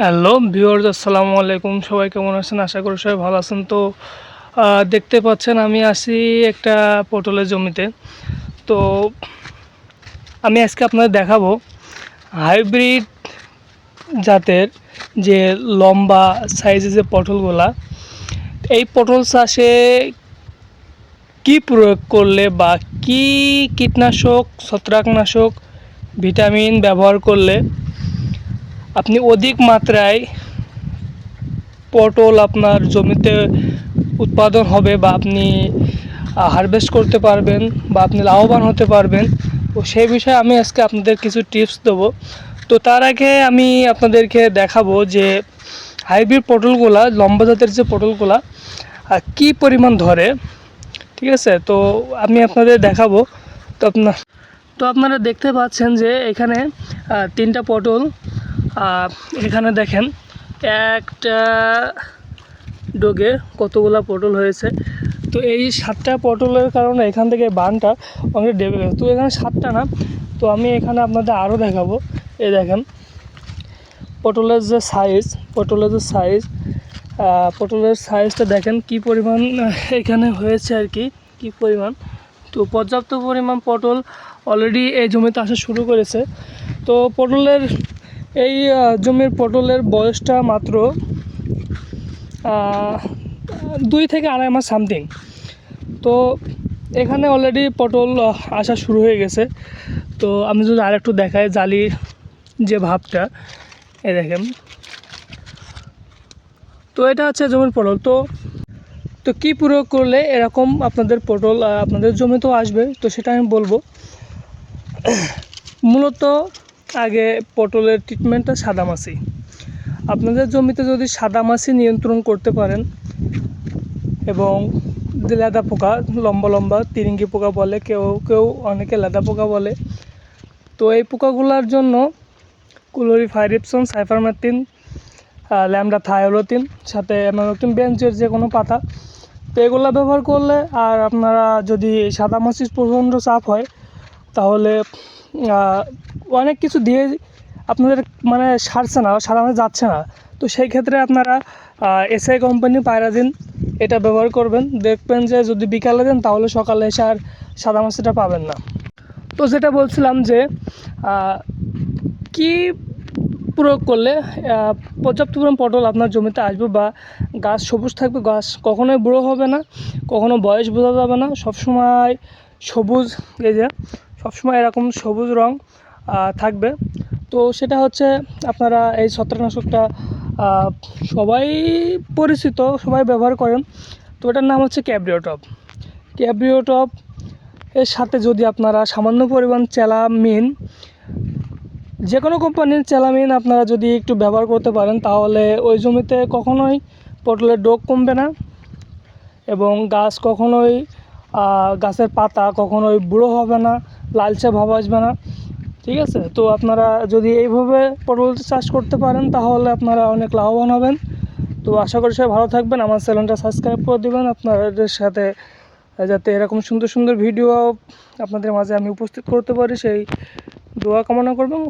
Hello viewers, আসসালামু আলাইকুম। সবাই কেমন আছেন? আশা করি সবাই ভালো আছেন। তো দেখতে পাচ্ছেন আমি আসি একটা পটলের জমিতে। তো, আমি আজকে আপনাদের দেখাবো হাইব্রিড জাতের যে লম্বা সাইজের যে পটলগুলা, এই পটল চাষে কি প্রয়োগ করলে বা কি কীটনাশক, ছত্রাকনাশক, ভিটামিন ব্যবহার করলে আপনি অধিক মাত্রায় পটল আপনার জমিতে উৎপাদন হবে বা আপনি হারভেস্ট করতে পারবেন বা আপনি লাভবান হতে পারবেন, তো সেই বিষয়ে আমি আজকে আপনাদের কিছু টিপস দেবো। তো তার আগে আমি আপনাদেরকে দেখাবো যে হাইব্রিড পটলগুলা, লম্বা জাতের যে পটলগুলা কি পরিমাণ ধরে, ঠিক আছে? তো আমি আপনাদের দেখাবো। তো আপনার তো আপনারা দেখতে পাচ্ছেন যে এখানে তিনটা পটল এখানে দেখেন একটা ডোগে কতগুলা পটল হয়েছে। তো এই সাতটা পটলের কারণে এখান থেকে বানটা অনেক ডেবে গেছে। তো এখানে সাতটা না, তো আমি এখানে আপনাদের আরও দেখাবো। এই দেখেন, পটলের যে সাইজ পটলের যে সাইজ পটলের সাইজটা দেখেন কি পরিমাণ এখানে হয়েছে আর কি কি পরিমাণ। তো পর্যাপ্ত পরিমাণ পটল অলরেডি এই জমিতে আসা শুরু করেছে। তো পটলের এই জমির পটলের বয়সটা মাত্র দুই থেকে আড়াই মাস সামথিং। তো এখানে অলরেডি পটল আসা শুরু হয়ে গেছে। তো আমি যদি আর একটু দেখাই জালির যে ভাবটা এ দেখেন। তো এটা হচ্ছে জমির পটল। তো তো কী প্রয়োগ করলে এরকম আপনাদের পটল আপনাদের জমিতেও আসবে, তো সেটা আমি বলব। মূলত আগে পটলের ট্রিটমেন্টটা সাদামাছি আপনাদের জমিতে যদি সাদামাছি নিয়ন্ত্রণ করতে পারেন এবং লেদা পোকা, লম্বা লম্বা তিরিঙ্গি পোকা বলে, কেউ কেউ অনেকে লেদা পোকা বলে, তো এই পোকাগুলোর জন্য ক্লোরিফাইরিপসন সাইফারমেথিন ল্যামডা থায়োলোতিন সাথে অ্যামানোটিন বেঞ্চের যে কোনো পাতা, তো এগুলো ব্যবহার করলে আর আপনারা যদি সাদামাছির প্রচণ্ড চাপ হয়, তাহলে অনেক কিছু দিয়ে আপনাদের মানে সারছে না, সারানো যাচ্ছে না। তো সেই ক্ষেত্রে আপনারা এসআই কোম্পানি পায়রা দিন, এটা ব্যবহার করবেন। দেখবেন যে যদি বিকালে দেন, তাহলে সকালে এসে আর সাদা মাছটা পাবেন না। তো যেটা বলছিলাম যে কি প্রয়োগ করলে পর্যাপ্ত পরিমাণ পটল আপনার জমিতে আসবে বা গাছ সবুজ থাকবে? গাছ কখনোই বুড়ো হবে না, কখনো বয়স বোঝা যাবে না। সবসময় সবুজ, এই যে সবসময় এরকম সবুজ রং থাকবে। তো সেটা হচ্ছে আপনারা এই ছত্রাকনাশকটা সবাই পরিচিত, সবাই ব্যবহার করেন। তো এটার নাম হচ্ছে ক্যাব্রিওটপ। ক্যাব্রিওটপ এর সাথে যদি আপনারা সামান্য পরিমাণ চ্যালামিন যে কোনো কোম্পানির চ্যালামিন আপনারা যদি একটু ব্যবহার করতে পারেন, তাহলে ওই জমিতে কখনোই পটলের ডোক কমবে না এবং গাছ কখনোই গাছের পাতা কখনোই বুড়ো হবে না। লালচে ভাব আসবে না। ঠিক আছে? তো আপনারা যদি এইভাবে পটল চাষ করতে পারেন, তাহলে আপনারা অনেক লাভবান হবেন। তো আশা করি সবাই ভালো থাকবেন। আমার চ্যানেলটা সাবস্ক্রাইব করে দেবেন। আপনাদের সাথে যাতে এরকম সুন্দর সুন্দর ভিডিও আপনাদের মাঝে আমি উপস্থিত করতে পারি, সেই দোয়া কামনা করবেন।